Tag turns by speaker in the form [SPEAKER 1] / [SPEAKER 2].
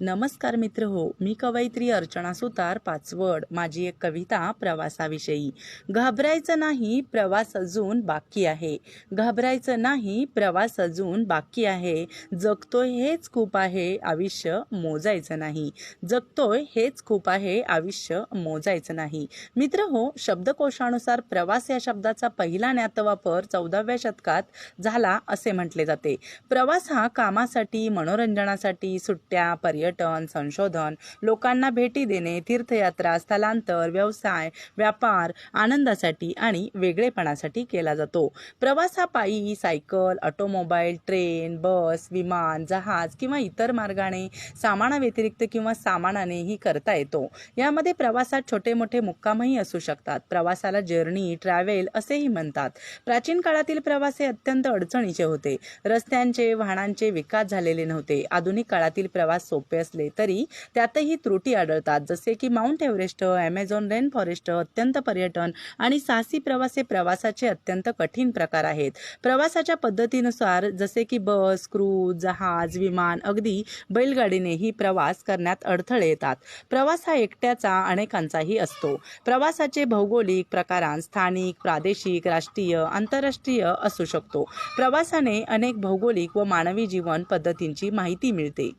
[SPEAKER 1] नमस्कार मित्र हो मी कवयित्री अर्चना सुतार पाचवड माझी एक कविता प्रवासाविषयी. घाबरायचं नाही प्रवास अजून बाकी आहे. घाबरायचं नाही प्रवास अजून बाकी आहे. जगतोय हेच खूप आहे आयुष्य मोजायचं नाही. जगतोय हेच खूप आहे आयुष्य मोजायचं नाही. मित्र हो शब्दकोशानुसार प्रवास या शब्दाचा पहिला ज्ञातवापर चौदाव्या शतकात झाला असे म्हटले जाते. प्रवास हा कामासाठी मनोरंजनासाठी सुट्ट्या पर्यटन संशोधन लोकांना भेटी देणे तीर्थयात्रा स्थलांतर व्यवसाय व्यापार आनंदासाठी आणि वेगळेपणासाठी केला जातो. प्रवास हा पायी सायकल ऑटोमोबाईल ट्रेन बस विमान जहाज किंवा इतर मार्गाने सामानाव्यतिरिक्त किंवा सामानानेही करता येतो. यामध्ये प्रवासात छोटे मोठे मुक्कामही असू शकतात. प्रवासाला जर्नी ट्रॅव्हल असेही म्हणतात. प्राचीन काळातील प्रवास हे अत्यंत अडचणीचे होते. रस्त्यांचे वाहनांचे विकास झालेले नव्हते. आधुनिक काळातील प्रवास सोपे असले तरी त्यातही त्रुटी आढळतात. जसे की Mount Everest Amazon rain forest अत्यंत पर्यटन आणि साहसी प्रवास हे प्रवासाचे अत्यंत कठीण प्रकार आहेत. प्रवासाच्या पद्धतीनुसार जसे की बस क्रूज जहाज विमान अगदी बैलगाडीनेही प्रवास करण्यात अडथळे येतात. प्रवास हा एकट्याचा अनेकांचाही असतो. प्रवासाचे भौगोलिक प्रकारांत स्थानिक प्रादेशिक राष्ट्रीय आंतरराष्ट्रीय असू शकतो. प्रवासाने अनेक भौगोलिक व मानवी जीवन पद्धतींची माहिती मिळते.